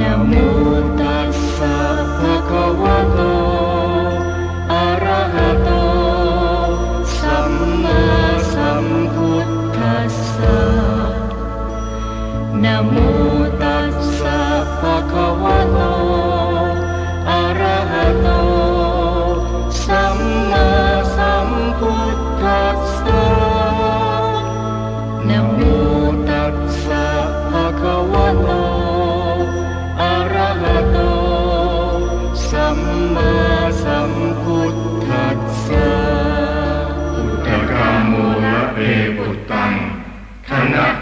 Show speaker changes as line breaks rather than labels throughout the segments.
não muda.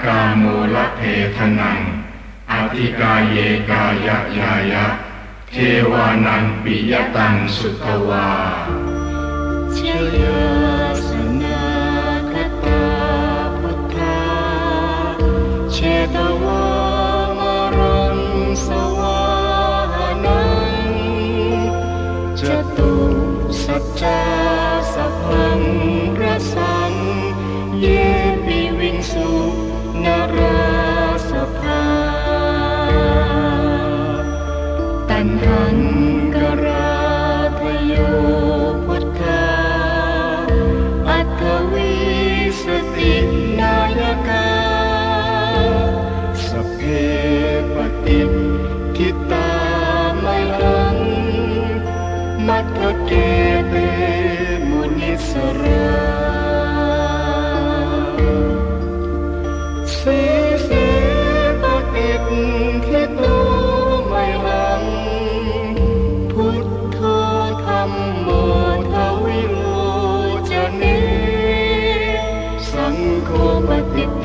กาโมละเพทนังอธิกายเยกายะยายะ เทวานังปิยตังสุตวา
ชยสนาคตาพุทธาเชตวามรังสวาหานังจตุสัจจา อัตถวิสตินายก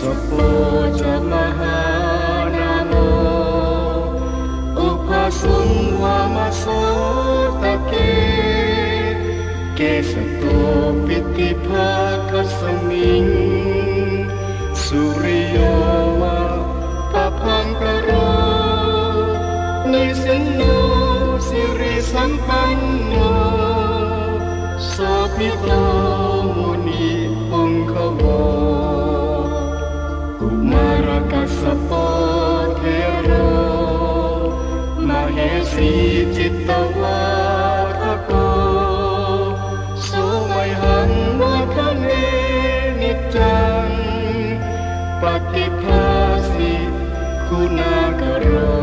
สสปโปจะมหานาโมอุปสุงวามโสตะเกเกสโตปิติภาคสมิงสุริโยวะปะพังกโรนิสินโนสิริสัมปันโนโสภิโต สีจิตตวาทโกสุไมหังวัฒเนนิจจังปฏิภาสิคุณากโร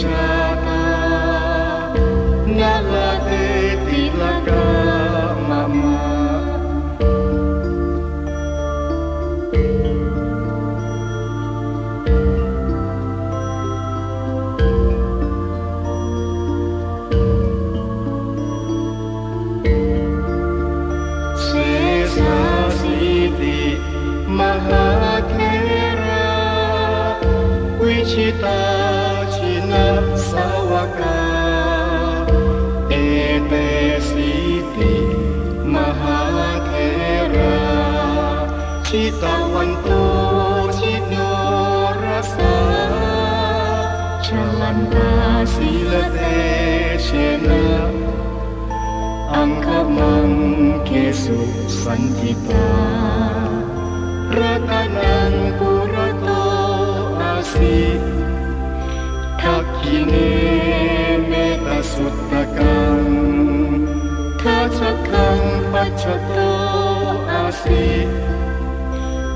ช ชิตาวันโตชิโนรสาชลันตาสีละเตเชนะอังคมังเกสุสันติตารัตนังปุรโตอาสิทักขิเนเมตสุตตะกังทัชคังปัจจโตอาสิ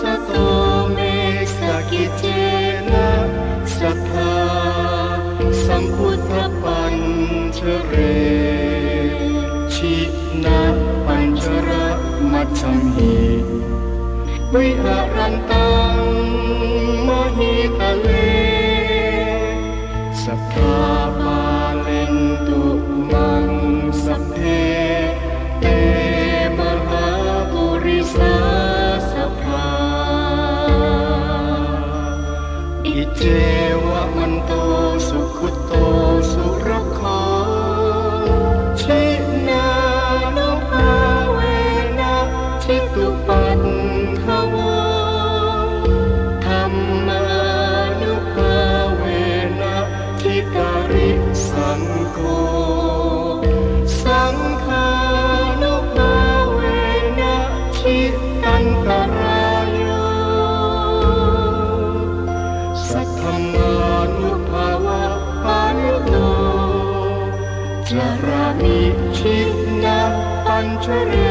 สโตเมสกเจนะสัทพุทปัญชเร ชินะปัญชรมัชฌัมหิวิหารันตังมหิตะเล day. Rancheria.